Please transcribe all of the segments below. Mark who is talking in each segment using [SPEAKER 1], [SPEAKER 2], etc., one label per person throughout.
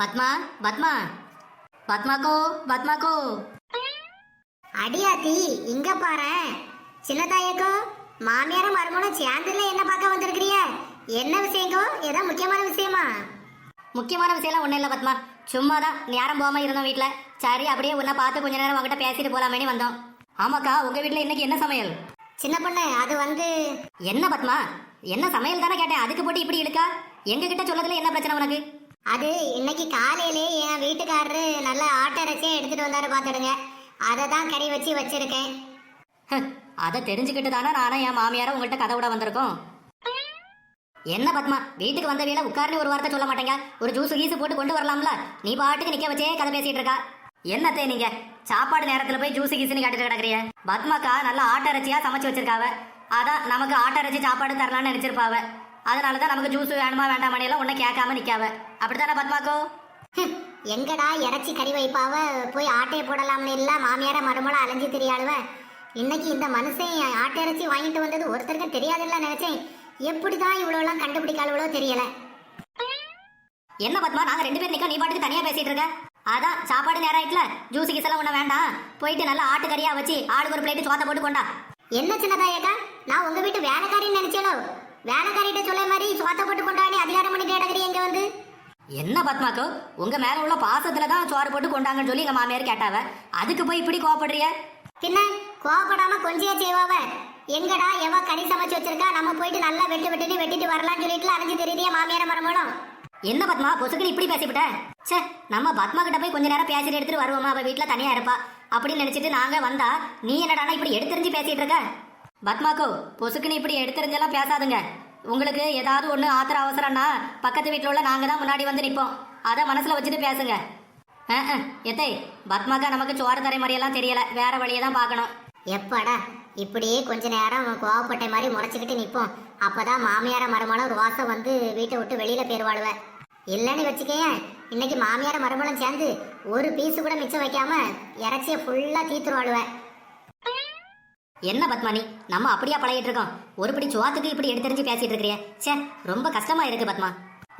[SPEAKER 1] பத்மா பத்மா. பத்மாக்கோ பத்மாக்கோ.
[SPEAKER 2] அடியாத்தி இங்க பாரு. சின்னதாயக்கோ மாமியாரும் மருமனும் சேர்ந்துல என்ன பார்க்க வந்திருக்கிறிய என்ன விஷயங்கோ? ஏதோ முக்கியமான விஷயமா?
[SPEAKER 1] முக்கியமான விஷயம்லாம் ஒன்றும் இல்லை பத்மா. சும்மா தான் நேரம் போகாம இருந்தோம் வீட்டில் சரி அப்படியே உன்னை பார்த்து கொஞ்ச நேரம் உங்ககிட்ட பேசிட்டு போலாமேனு வந்தோம். ஆமாக்கா உங்கள் வீட்டில் இன்னைக்கு என்ன சமையல்?
[SPEAKER 2] சின்ன பொண்ணு அது வந்து
[SPEAKER 1] என்ன பத்மா? என்ன சமையல் தானே கேட்டேன். அதுக்கு போட்டு இப்படி இருக்கா எங்க கிட்ட சொல்லதுல என்ன பிரச்சனை உனக்கு?
[SPEAKER 2] அது இன்னைக்கு காலையிலே என் வீட்டுக்காரரு நல்ல ஆட்டரைச்சியை எடுத்துட்டு வந்தாரு பாத்துடுங்க அதை தான் கறி வச்சு வச்சிருக்கேன்.
[SPEAKER 1] அதை தெரிஞ்சுக்கிட்டு தானே நானும் என் மாமியாரும் உங்கள்கிட்ட கதை விட வந்திருக்கோம். என்ன பத்மா வீட்டுக்கு வந்த வேலை உட்கார்னு ஒரு வார்த்தை சொல்ல மாட்டேங்க. ஒரு ஜூஸ் கீஸ் போட்டு கொண்டு வரலாம்ல. நீ பாட்டுக்கு நிக்க வச்சே கதை பேசிட்டு இருக்கா? என்னத்தே நீங்க? சாப்பாடு நேரத்துல போய் ஜூஸ் கீஸ்னு கேட்டுட்டு கிடக்குறிய பத்மாக்கா நல்லா ஆட்டரைச்சியா சமைச்சு வச்சிருக்காவ. அதான் நமக்கு ஆட்டரைச்சி சாப்பாடு தரலாம்னு நினைச்சிருப்பாவ. அதனாலதான் நமக்கு ஜூஸ் வேணுமா வேண்டாமான்னு எல்லாம் உன்னை கேட்காம நிக்காவ. அப்படித்தானே பத்மாக்கோ?
[SPEAKER 2] எங்கடா இறைச்சி கறி வைப்பாவ? போய் ஆட்டையை போடலாம்னு இல்ல மாமியார மருமலை அலைஞ்சு தெரியாளுவ? இன்னைக்கு இந்த மனுஷன் ஆட்டை இறைச்சி வாங்கிட்டு வந்தது ஒருத்தருக்கும் தெரியாதுல்ல நினைச்சேன். எப்படிதான் இவ்வளோலாம் கண்டுபிடிக்காளுவளோ தெரியல.
[SPEAKER 1] என்ன பத்மா நாங்க ரெண்டு பேரும் நிக்க நீ பாட்டுக்கு தனியா பேசிட்டு இருக்க? அதான் சாப்பாடு நேரம் ஆயிட்டுல ஜூஸ் கீஸ் எல்லாம் ஒண்ணு வேண்டாம். போயிட்டு நல்லா ஆட்டுக்கறியா வச்சு ஆளுக்கு ஒரு பிளேட் சோத்த போட்டு கொண்டா.
[SPEAKER 2] என்ன சின்னதாயக்கா நான் உங்க வீட்டு வேலைக்காரின்னு நினைச்சேனோ? வேலைக்காரிட்ட சொல்ல மாதிரி சோத்த போட்டு கொண்டாடி அதிகாரம் பண்ணிட்டு கிடக்குறீ எங்க வந்து.
[SPEAKER 1] என்ன பத்மாக்கோ? உங்க மேல உள்ள பாசத்துல தான் சோறு போட்டு கொண்டாங்கன்னு சொல்லி எங்க மாமியார் கேட்டாவ. அதுக்கு போய் இப்படி கோவப்படுறிய?
[SPEAKER 2] பின்ன கோவப்படாம கொஞ்சியா செய்வாவ. எங்கடா எவ கறி சமைச்சு வச்சிருக்கா? நம்ம போயிட்டு நல்லா வெட்டு வெட்டுன்னு வெட்டிட்டு வரலாம்னு சொல்லிட்டு அலைஞ்சு தெரியுதியா மாமியார மருமகளும்
[SPEAKER 1] என்ன பத்மா? பொசுக்குன்னு இப்படி பேசிவிட்ட? ச்சே நம்ம பத்மா கிட்ட போய் கொஞ்ச நேரம் பேசிட்டு எடுத்துட்டு வருவோமா? அவ வீட்ல தனியா இருப்பா. அப்படின்னு நினைச்சிட்டு நாங்க வந்தா நீ என்னடானா இப்படி எடுத்தெறிஞ்சு பேசிட்டு இருக்க? பத்மாக்கோ பொசுக்குன்னு இப்படி எடுத்துருந்தெல்லாம் பேசாதுங்க. உங்களுக்கு ஏதாவது ஒன்று ஆத்திர அவசரம்னா பக்கத்து வீட்டில் உள்ள நாங்கள் தான் முன்னாடி வந்து நிற்போம் அதை மனசில் வச்சுட்டு பேசுங்க. அஹ், எத்தை பத்மாக்கா நமக்கு சோறு தரை மாதிரியெல்லாம் தெரியல. வேற வழியை தான் பார்க்கணும்.
[SPEAKER 2] எப்பாடா? இப்படியே கொஞ்ச நேரம் கோவப்பட்ட மாதிரி முறைச்சிக்கிட்டு நிற்போம் அப்போதான் மாமியார மருமகளும் ரோசை வந்து வீட்டை விட்டு வெளியில பேருவாளுவ இல்லைன்னு வச்சுக்கேன் இன்னைக்கு மாமியார மருமகளும் சேர்ந்து ஒரு பீஸு கூட மிச்சம் வைக்காம இறைச்சியை ஃபுல்லாக தீத்துருவாளுவேன்
[SPEAKER 1] என்ன பத்மானி? நம்ம அப்படியா பழகிட்டு இருக்கோம் ஒருபடி சுவாத்துக்கு இப்படி எடுத்தறிஞ்சு பேசிட்டு இருக்கிறிய சே ரொம்ப கஷ்டமா இருக்கு பத்மா.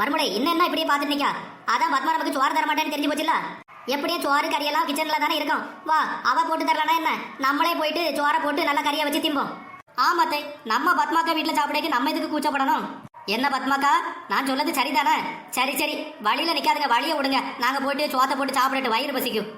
[SPEAKER 1] மறுமுறை என்ன என்ன இப்படியே பார்த்துட்டு நிக்கா? அதான் பத்மா நமக்கு சுவார் தர மாட்டேன்னு தெரிஞ்சு போச்சுல எப்படியும் சோறு கறியெல்லாம் கிச்சன்ல தானே இருக்கும். வா அவ போட்டு தரலனா என்ன? நம்மளே போயிட்டு சோறை போட்டு நல்லா கறியை வச்சு திம்போம். ஆமாத்தே நம்ம பத்மாக்கா வீட்டுல சாப்பிடக்கு நம்ம இதுக்கு கூச்சப்படணும்? என்ன பத்மாக்கா? நான் சொல்லது சரிதானே? சரி சரி. வழியில நிக்காதுங்க வழியை விடுங்க. நாங்க போயிட்டு சோத்தை போட்டு சாப்பிடட்டு வயிறு பசிக்கும்.